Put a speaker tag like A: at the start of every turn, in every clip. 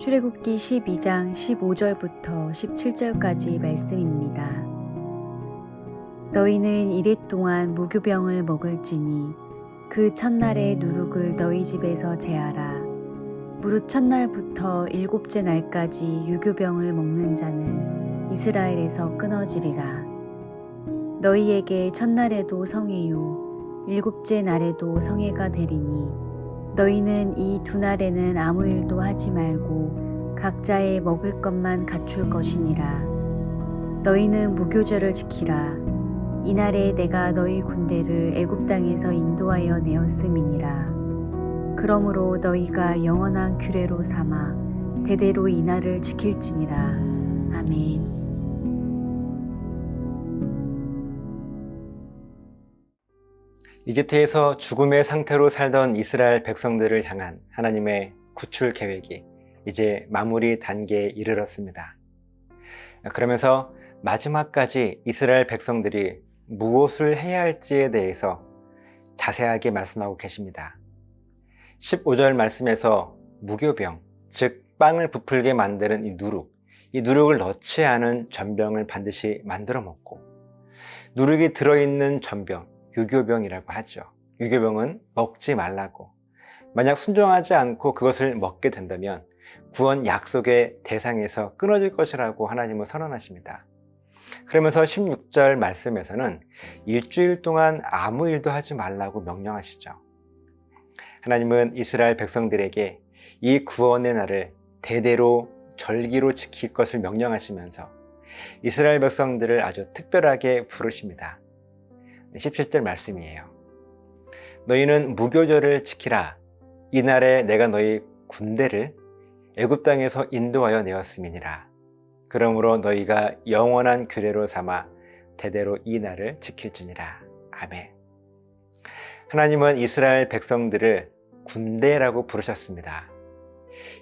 A: 출애굽기 12장 15절부터 17절까지 말씀입니다. 너희는 이랫 동안 무교병을 먹을지니 그 첫날의 누룩을 너희 집에서 제하라. 무릇 첫날부터 일곱째 날까지 유교병을 먹는 자는 이스라엘에서 끊어지리라. 너희에게 첫날에도 성회요, 일곱째 날에도 성회가 되리니 너희는 이 두 날에는 아무 일도 하지 말고 각자의 먹을 것만 갖출 것이니라. 너희는 무교절을 지키라. 이날에 내가 너희 군대를 애굽 땅에서 인도하여 내었음이니라. 그러므로 너희가 영원한 규례로 삼아 대대로 이 날을 지킬지니라. 아멘.
B: 이집트에서 죽음의 상태로 살던 이스라엘 백성들을 향한 하나님의 구출 계획이 이제 마무리 단계에 이르렀습니다. 그러면서 마지막까지 이스라엘 백성들이 무엇을 해야 할지에 대해서 자세하게 말씀하고 계십니다. 15절 말씀에서 무교병, 즉 빵을 부풀게 만드는 이 누룩, 이 누룩을 넣지 않은 전병을 반드시 만들어 먹고 누룩이 들어있는 전병, 유교병이라고 하죠. 유교병은 먹지 말라고. 만약 순종하지 않고 그것을 먹게 된다면 구원 약속의 대상에서 끊어질 것이라고 하나님은 선언하십니다. 그러면서 16절 말씀에서는 일주일 동안 아무 일도 하지 말라고 명령하시죠. 하나님은 이스라엘 백성들에게 이 구원의 날을 대대로 절기로 지킬 것을 명령하시면서 이스라엘 백성들을 아주 특별하게 부르십니다. 17절 말씀이에요. 너희는 무교절을 지키라. 이날에 내가 너희 군대를 애굽 땅에서 인도하여 내었음이니라. 그러므로 너희가 영원한 규례로 삼아 대대로 이 날을 지킬지니라. 아멘. 하나님은 이스라엘 백성들을 군대라고 부르셨습니다.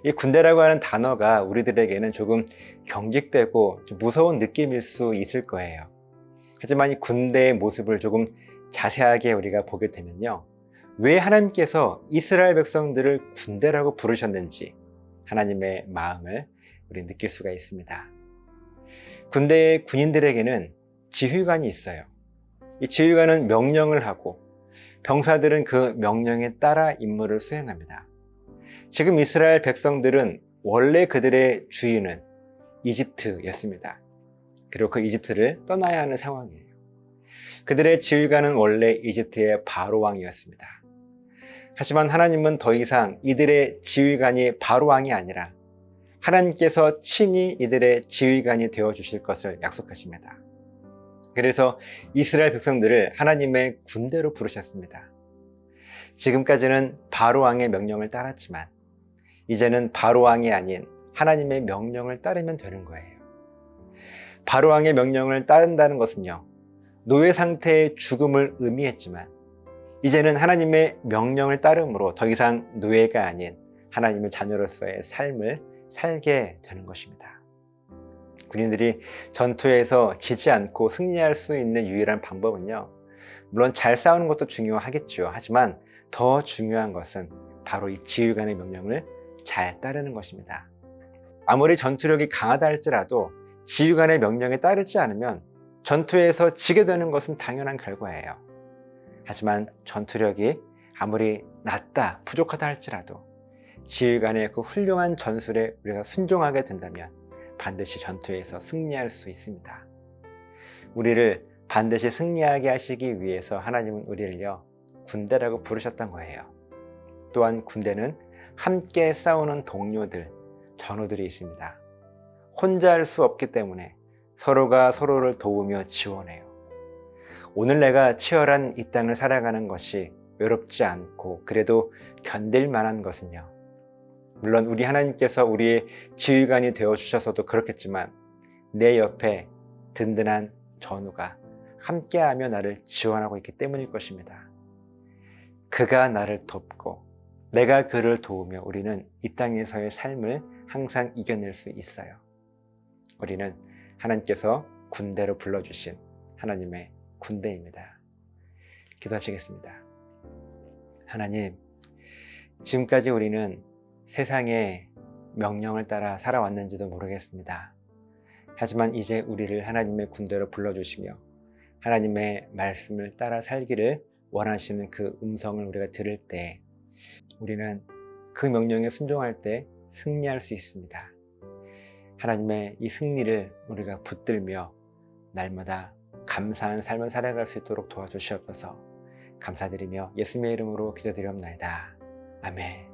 B: 이 군대라고 하는 단어가 우리들에게는 조금 경직되고 좀 무서운 느낌일 수 있을 거예요. 하지만 이 군대의 모습을 조금 자세하게 우리가 보게 되면요. 왜 하나님께서 이스라엘 백성들을 군대라고 부르셨는지 하나님의 마음을 우리 느낄 수가 있습니다. 군대의 군인들에게는 지휘관이 있어요. 이 지휘관은 명령을 하고 병사들은 그 명령에 따라 임무를 수행합니다. 지금 이스라엘 백성들은 원래 그들의 주인은 이집트였습니다. 그리고 그 이집트를 떠나야 하는 상황이에요. 그들의 지휘관은 원래 이집트의 바로왕이었습니다. 하지만 하나님은 더 이상 이들의 지휘관이 바로왕이 아니라 하나님께서 친히 이들의 지휘관이 되어 주실 것을 약속하십니다. 그래서 이스라엘 백성들을 하나님의 군대로 부르셨습니다. 지금까지는 바로왕의 명령을 따랐지만 이제는 바로왕이 아닌 하나님의 명령을 따르면 되는 거예요. 바로왕의 명령을 따른다는 것은요, 노예 상태의 죽음을 의미했지만, 이제는 하나님의 명령을 따름으로 더 이상 노예가 아닌 하나님의 자녀로서의 삶을 살게 되는 것입니다. 군인들이 전투에서 지지 않고 승리할 수 있는 유일한 방법은요, 물론 잘 싸우는 것도 중요하겠죠. 하지만 더 중요한 것은 바로 이 지휘관의 명령을 잘 따르는 것입니다. 아무리 전투력이 강하다 할지라도 지휘관의 명령에 따르지 않으면 전투에서 지게 되는 것은 당연한 결과예요. 하지만 전투력이 아무리 낮다, 부족하다 할지라도 지휘관의 그 훌륭한 전술에 우리가 순종하게 된다면 반드시 전투에서 승리할 수 있습니다. 우리를 반드시 승리하게 하시기 위해서 하나님은 우리를요, 군대라고 부르셨던 거예요. 또한 군대는 함께 싸우는 동료들, 전우들이 있습니다. 혼자 할 수 없기 때문에 서로가 서로를 도우며 지원해요. 오늘 내가 치열한 이 땅을 살아가는 것이 외롭지 않고 그래도 견딜 만한 것은요. 물론 우리 하나님께서 우리의 지휘관이 되어 주셔서도 그렇겠지만 내 옆에 든든한 전우가 함께하며 나를 지원하고 있기 때문일 것입니다. 그가 나를 돕고 내가 그를 도우며 우리는 이 땅에서의 삶을 항상 이겨낼 수 있어요. 우리는 하나님께서 군대로 불러주신 하나님의 군대입니다. 기도하시겠습니다. 하나님, 지금까지 우리는 세상에 명령을 따라 살아왔는지도 모르겠습니다. 하지만 이제 우리를 하나님의 군대로 불러주시며 하나님의 말씀을 따라 살기를 원하시는 그 음성을 우리가 들을 때 우리는 그 명령에 순종할 때 승리할 수 있습니다. 하나님의 이 승리를 우리가 붙들며 날마다 감사한 삶을 살아갈 수 있도록 도와주시옵소서 감사드리며 예수님의 이름으로 기도드리옵나이다. 아멘.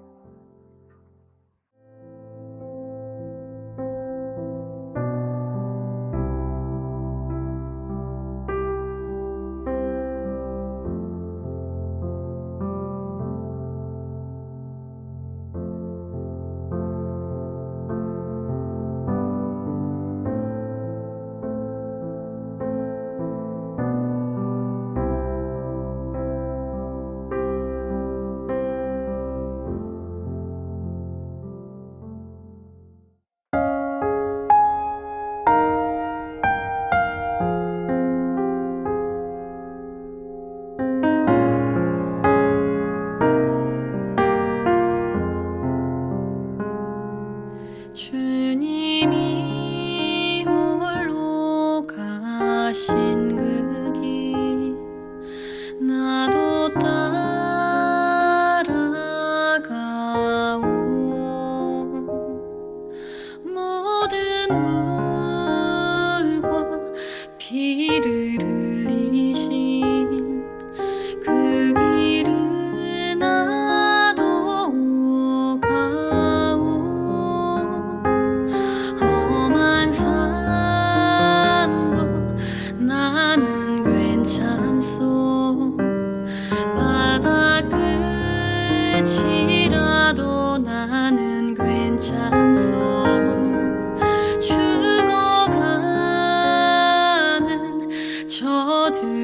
C: and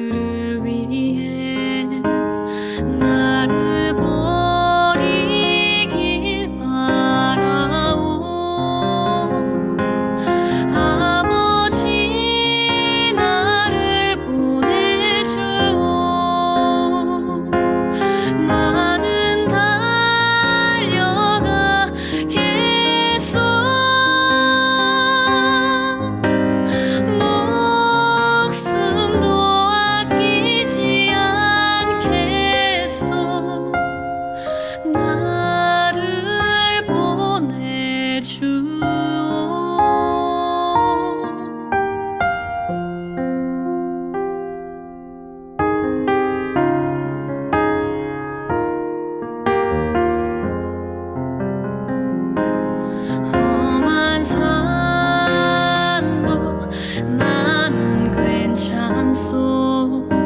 C: do do 주오 험한 산도 나는 괜찮소.